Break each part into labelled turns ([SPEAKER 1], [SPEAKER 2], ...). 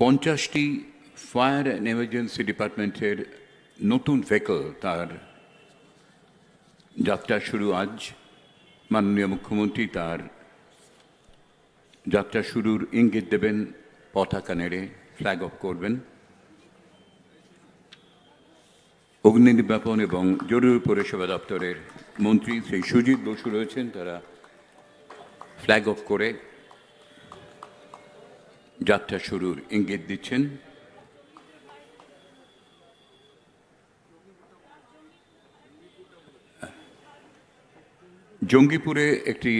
[SPEAKER 1] পঞ্চাশটি fire and emergency ডিপার্টমেন্টের নতুন ভেহিকল তার যাত্রা শুরু আজ। মাননীয় মুখ্যমন্ত্রী তার যাত্রা শুরুর ইঙ্গিত দেবেন পতাকা নেড়ে ফ্ল্যাগ অফ করবেন। অগ্নি নির্বাপন এবং জরুরি পরিষেবা দপ্তরের মন্ত্রী শ্রী সুজিত বসু রয়েছেন, তারা ফ্ল্যাগ অফ করে যাত্রা শুরুর ইঙ্গিত দিচ্ছেন জঙ্গিপুরে একটি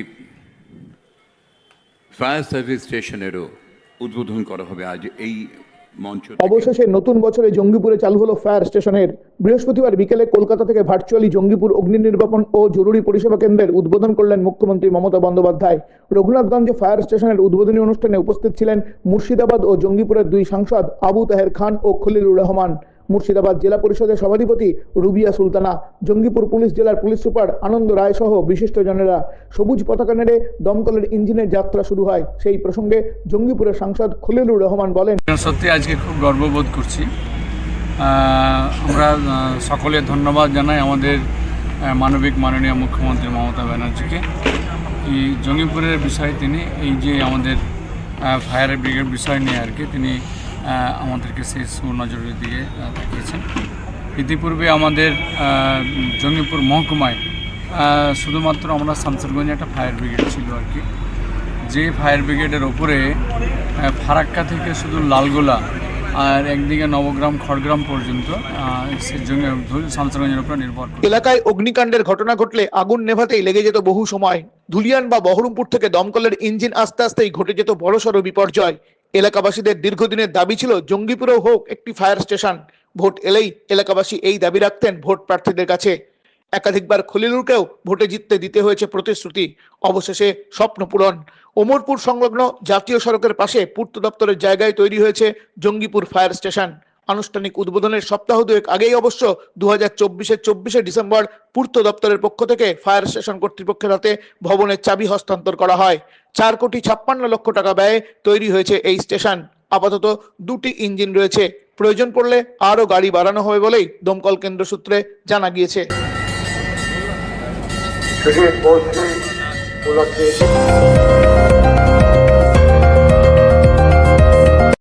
[SPEAKER 1] ফায়ার সার্ভিস স্টেশনেরও উদ্বোধন করা হবে আজ এই।
[SPEAKER 2] অবশেষে নতুন বছরে জঙ্গিপুরে চালু হলো ফায়ার স্টেশনের। বৃহস্পতিবার বিকেলে কলকাতা থেকে ভার্চুয়ালি জঙ্গিপুর অগ্নি নির্বাপন ও জরুরি পরিষেবা কেন্দ্রের উদ্বোধন করলেন মুখ্যমন্ত্রী মমতা বন্দ্যোপাধ্যায়। রঘুনাথগঞ্জে ফায়ার স্টেশনের উদ্বোধনী অনুষ্ঠানে উপস্থিত ছিলেন মুর্শিদাবাদ ও জঙ্গিপুরের দুই সাংসদ আবু তাহের খান ও খলিলুর রহমান। মুর্শিদাবাদ জেলা পরিষদের সভাধিপতি রুবিয়া সুলতানা, জঙ্গিপুর পুলিশ জেলার পুলিশ সুপার আনন্দ রায় সহ বিশিষ্টজনেরা সবুজ পতাকা নেড়ে দমকলের ইঞ্জিনের যাত্রা শুরু হয়। সেই প্রসঙ্গে জঙ্গিপুরের সাংসদ খলিলুর রহমান বলেন
[SPEAKER 3] সত্যি আজকে খুব গর্ববোধ করছি। আমরা সকলে ধন্যবাদ জানাই আমাদের মানবিক মাননীয় মুখ্যমন্ত্রী মমতা ব্যানার্জিকে। এই জঙ্গিপুরের বিষয়ে তিনি, এই যে আমাদের ফায়ার ব্রিগেড বিষয় নিয়ে আর কি, তিনি আমাদেরকে সেই সুনজরের দিকে আহ, তাকিয়েছেন ইতিপূর্বে আমাদের জঙ্গিপুর মহকুমায় শুধুমাত্র আমরা শামসেরগঞ্জে একটা ফায়ার ব্রিগেড ছিল আর কি। যে ফায়ার ব্রিগেডের ওপরে ফারাক্কা থেকে শুধু লালগোলা আর একদিকে নবগ্রাম খড়গ্রাম পর্যন্ত শামসেরগঞ্জের উপরে নির্ভর
[SPEAKER 2] এলাকায় অগ্নিকাণ্ডের ঘটনা ঘটলে আগুন নেভাতেই লেগে যেত বহু সময়। ধুলিয়ান বা বহরমপুর থেকে দমকলের ইঞ্জিন আস্তে আস্তেই ঘটে যেত বড়সড় বিপর্যয়। এলাকাবাসীদের দীর্ঘদিনের দাবি ছিল, জঙ্গিপুরেও হোক একটি ফায়ার স্টেশন, ভোট এলেই এলাকাবাসী এই দাবি রাখতেন ভোট প্রার্থীদের কাছে। একাধিকবার খলিলুরকেও ভোটে জিততে দিতে হয়েছে প্রতিশ্রুতি, অবশেষে স্বপ্ন পূরণ। ওমরপুর সংলগ্ন জাতীয় সড়কের পাশে পূর্ত দপ্তরের জায়গায় তৈরি হয়েছে জঙ্গিপুর ফায়ার স্টেশন। আনুষ্ঠানিক উদ্বোধনের সপ্তাহ দুয়েক আগেই অবশ্য দু হাজার চব্বিশের চব্বিশে ডিসেম্বর পূর্ত দপ্তরের পক্ষ থেকে ফায়ার স্টেশন কর্তৃপক্ষের হাতে ভবনের চাবি হস্তান্তর করা হয়। চার কোটি ছাপ্পান্ন লক্ষ টাকা ব্যয়ে তৈরি হয়েছে এই স্টেশন। আপাতত দুটি ইঞ্জিন রয়েছে। প্রয়োজন পড়লে আরও গাড়ি বাড়ানো হবে বলেই দমকল কেন্দ্র সূত্রে জানা গিয়েছে।